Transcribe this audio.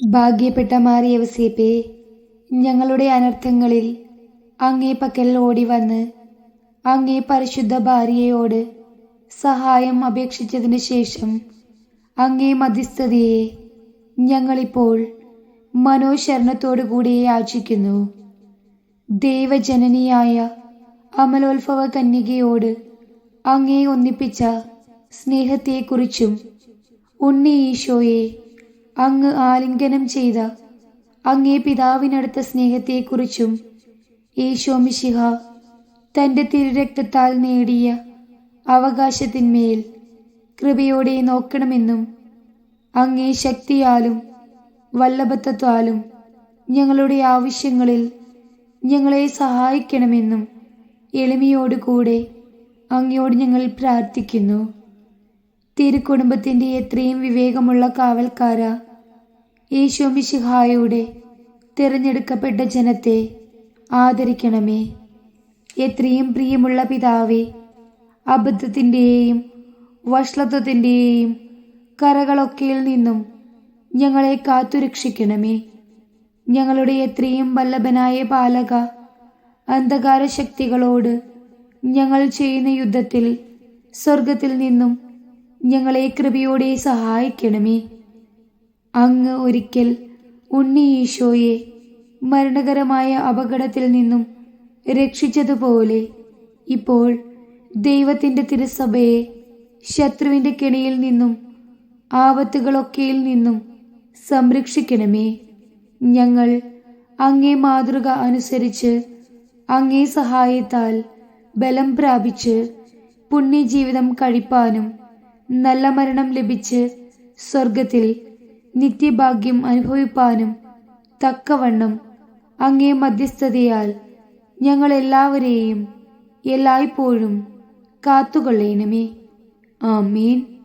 ഭാഗ്യപ്പെട്ട മാറിയവസേപ്പേ ഞങ്ങളുടെ അനർത്ഥങ്ങളിൽ അങ്ങേ പക്കൽ ഓടി വന്ന് അങ്ങേ പരിശുദ്ധ ഭാര്യയോട് സഹായം അപേക്ഷിച്ചതിന് ശേഷം അങ്ങേ മധ്യസ്ഥതയെ ഞങ്ങളിപ്പോൾ മനോശരണത്തോടുകൂടി യാചിക്കുന്നു ദൈവജനനിയായ അമലോത്ഭവ കന്യകയോട് അങ്ങേ ഒന്നിപ്പിച്ച സ്നേഹത്തെക്കുറിച്ചും ഉണ്ണി ഈശോയെ അങ്ങ് ആലിംഗനം ചെയ്ത അങ്ങേ പിതാവിനടുത്ത സ്നേഹത്തെക്കുറിച്ചും ഈശോ മിശിഹ തന്റെ തിരുരക്തത്താൽ നേടിയ അവകാശത്തിന്മേൽ കൃപയോടെ നോക്കണമെന്നും അങ്ങേ ശക്തിയാലും വല്ലഭത്വത്താലും ഞങ്ങളുടെ ആവശ്യങ്ങളിൽ ഞങ്ങളെ സഹായിക്കണമെന്നും എളിമയോടുകൂടെ അങ്ങയോട് ഞങ്ങൾ പ്രാർത്ഥിക്കുന്നു. തിരുക്കുടുംബത്തിന്റെ എത്രയും വിവേകമുള്ള കാവൽക്കാര ഈശോമിശിഹായുടെ തിരഞ്ഞെടുക്കപ്പെട്ട ജനത്തെ ആദരിക്കണമേ. എത്രയും പ്രിയമുള്ള പിതാവേ അബദ്ധത്തിന്റെയും വഷളത്വത്തിന്റെയും കരകളൊക്കെയിൽ നിന്നും ഞങ്ങളെ കാത്തുരക്ഷിക്കണമേ. ഞങ്ങളുടെ എത്രയും വല്ലഭനായ പാലക അന്ധകാര ശക്തികളോട് ഞങ്ങൾ ചെയ്യുന്ന യുദ്ധത്തിൽ സ്വർഗത്തിൽ നിന്നും ഞങ്ങളെ കൃപയോടെ സഹായിക്കണമേ. അങ്ങ് ഒരിക്കൽ ഉണ്ണി ഈശോയെ മരണകരമായ അപകടത്തിൽ നിന്നും രക്ഷിച്ചതുപോലെ ഇപ്പോൾ ദൈവത്തിന്റെ തിരുസഭയെ ശത്രുവിന്റെ കെണിയിൽ നിന്നും ആപത്തുകളൊക്കെയിൽ നിന്നും സംരക്ഷിക്കണമേ. ഞങ്ങൾ അങ്ങേ മാതൃക അനുസരിച്ച് അങ്ങേ സഹായത്താൽ ബലം പ്രാപിച്ച് പുണ്യജീവിതം കഴിപ്പാനും നല്ല മരണം ലഭിച്ച് സ്വർഗത്തിൽ നിത്യഭാഗ്യം അനുഭവിപ്പാനും തക്കവണ്ണം അങ്ങേ മധ്യസ്ഥതയാൽ ഞങ്ങളെല്ലാവരെയും എല്ലായ്പ്പോഴും കാത്തുകൊള്ളേണമേ. ആമീൻ.